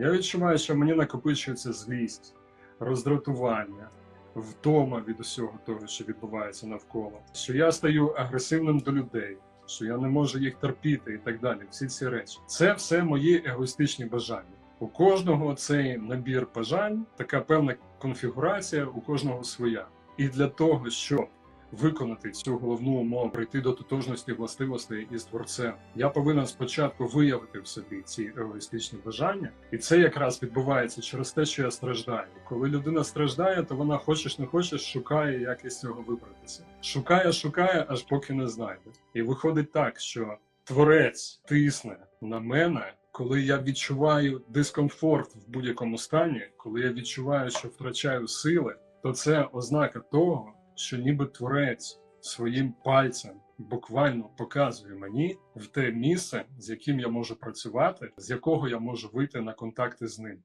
Я відчуваю, що мені накопичується злість, роздратування, втома від усього того, що відбувається навколо, що я стаю агресивним до людей, що я не можу їх терпіти і так далі. Всі ці речі. Це все мої егоїстичні бажання. У кожного цей набір бажань, така певна конфігурація, у кожного своя. І для того, щоб виконати цю головну умову, прийти до тотожності властивостей із творцем, я повинен спочатку виявити в собі ці егоїстичні бажання, і це якраз відбувається через те, що я страждаю. Коли людина страждає, то вона хочеш не хочеш, шукає, як із цього вибратися. Шукає, шукає, аж поки не знайде. І виходить так, що творець тисне на мене. Коли я відчуваю дискомфорт в будь-якому стані, коли я відчуваю, що втрачаю сили, то це ознака того, що ніби творець своїм пальцем буквально показує мені в те місце, з яким я можу працювати, з якого я можу вийти на контакти з ним.